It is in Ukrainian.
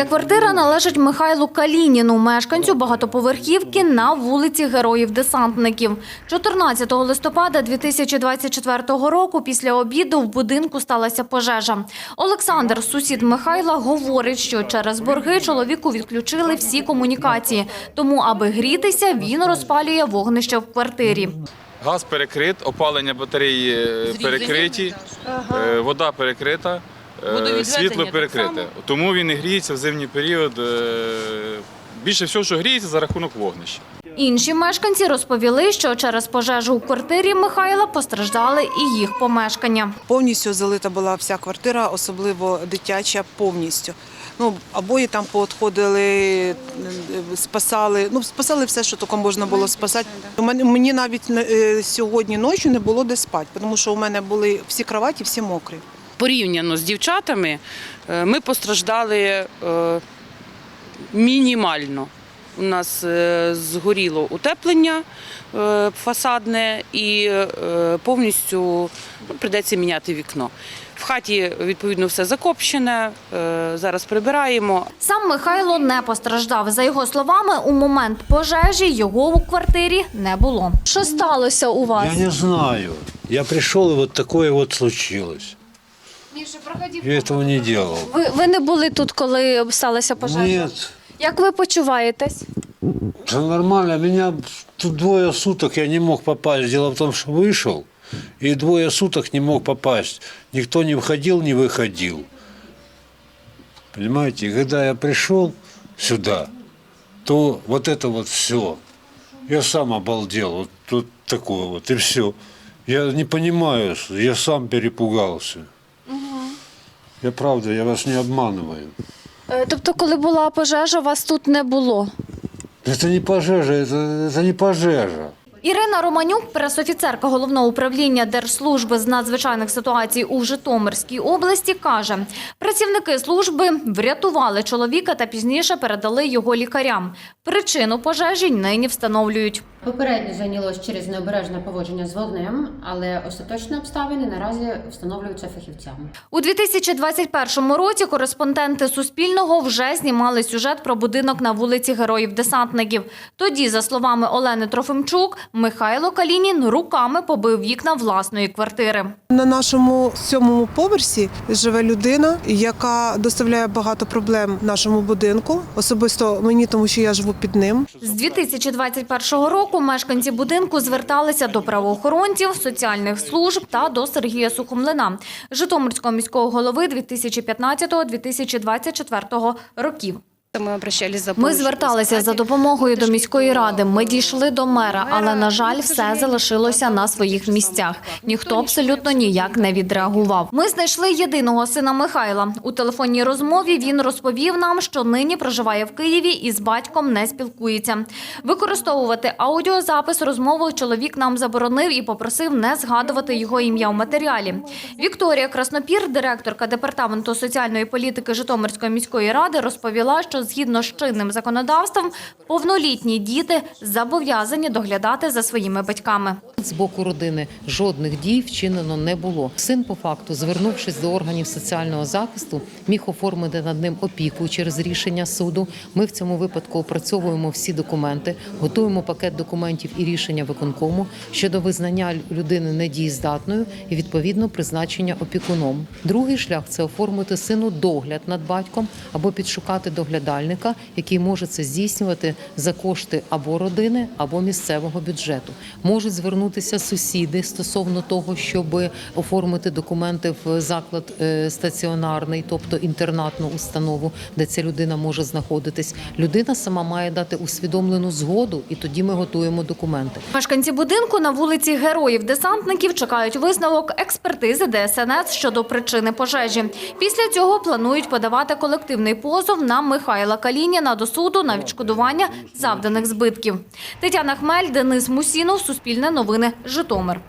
Ця квартира належить Михайлу Калініну, мешканцю багатоповерхівки на вулиці Героїв-Десантників. 14 листопада 2024 року після обіду в будинку сталася пожежа. Олександр, сусід Михайла, говорить, що через борги чоловіку відключили всі комунікації. Тому, аби грітися, він розпалює вогнище в квартирі. Газ перекрит, опалення батареї е, перекриті, е, вода перекрита, світло перекрите. Тому він і гріється в зимній період. е, Більше всього, що гріється за рахунок вогнища. Інші мешканці розповіли, що через пожежу у квартирі Михайла постраждали і їх помешкання. Повністю залита була вся квартира, особливо дитяча, повністю. Ну, обої там поотходили, е, спасали. Ну, спасали все, що тільки можна було спасати. Мені навіть е, сьогодні ночі не було де спати, тому що у мене були всі кроваті, всі мокрі. Порівняно з дівчатами е, ми постраждали е, мінімально. У нас е, згоріло утеплення фасадне і повністю ну, прийдеться міняти вікно. В хаті відповідно все закопчене. Зараз прибираємо. Сам Михайло не постраждав. За його словами, у момент пожежі його у квартирі не було. Що сталося у вас? Я не знаю. Я пришел, и вот такое вот случилось. Я этого не делал. Ви, ви не були тут, коли сталася пожежа? Нет, Як ви почуваєтесь? все нормально. Меня тут двое суток я не мог попасть. Дело в том, что вышел, и двое суток не мог попасть. Никто не входил, не выходил. Понимаете, и когда я пришел сюда, то вот это вот все. Я сам обалдел. Вот тут такое вот, и все. Я не понимаю, я сам перепугался. Я правда, я вас не обманываю. Тобто, коли була пожежа, вас тут не було? Это не пожежа, это, это не пожежа. Ірина Романюк, пресофіцерка головного управління Держслужби з надзвичайних ситуацій у Житомирській області, каже, працівники служби врятували чоловіка та пізніше передали його лікарям. Причину пожежі нині встановлюють. Попередньо зайнялось через необережне поводження з вогнем, але остаточні обставини наразі встановлюються фахівцями. У 2021 році кореспонденти Суспільного вже знімали сюжет про будинок на вулиці Героїв-Десантників. Тоді, за словами Олени Трофимчук, Михайло Калінін руками побив вікна власної квартири. На нашому сьомому поверсі живе людина, яка доставляє багато проблем нашому будинку. Особисто мені, тому що я живу під ним. З 2021 року мешканці будинку зверталися до правоохоронців, соціальних служб та до Сергія Сухомлина, Житомирського міського голови 2015-2024 років. Ми зверталися за допомогою до міської ради. Ми дійшли до мера, але на жаль, все залишилося на своїх місцях. Ніхто абсолютно ніяк не відреагував. Ми знайшли єдиного сина Михайла. У телефонній розмові він розповів нам, що нині проживає в Києві і з батьком не спілкується. Використовувати аудіозапис розмови чоловік нам заборонив і попросив не згадувати його ім'я в матеріалі. Вікторія Краснопір, директорка департаменту соціальної політики Житомирської міської ради, розповіла, що згідно з чинним законодавством повнолітні діти зобов'язані доглядати за своїми батьками. З боку родини жодних дій вчинено не було. Син, по факту, звернувшись до органів соціального захисту, міг оформити над ним опіку через рішення суду. Ми в цьому випадку опрацьовуємо всі документи, готуємо пакет документів і рішення виконкому щодо визнання людини недієздатною і відповідно призначення опікуном. Другий шлях це оформити сину догляд над батьком або підшукати доглядальника, який може це здійснювати за кошти або родини, або місцевого бюджету. Можуть звернутися сусіди стосовно того, щоб оформити документи в заклад е, стаціонарний, тобто інтернатну установу, де ця людина може знаходитись. Людина сама має дати усвідомлену згоду, і тоді ми готуємо документи. Мешканці будинку на вулиці Героїв-Десантників чекають висновок експертизи ДСНС щодо причини пожежі. Після цього планують подавати колективний позов на Михайла Калініна до суду на відшкодування завданих збитків. Тетяна Хмель, Денис Мусінов, Суспільне новини, Житомир.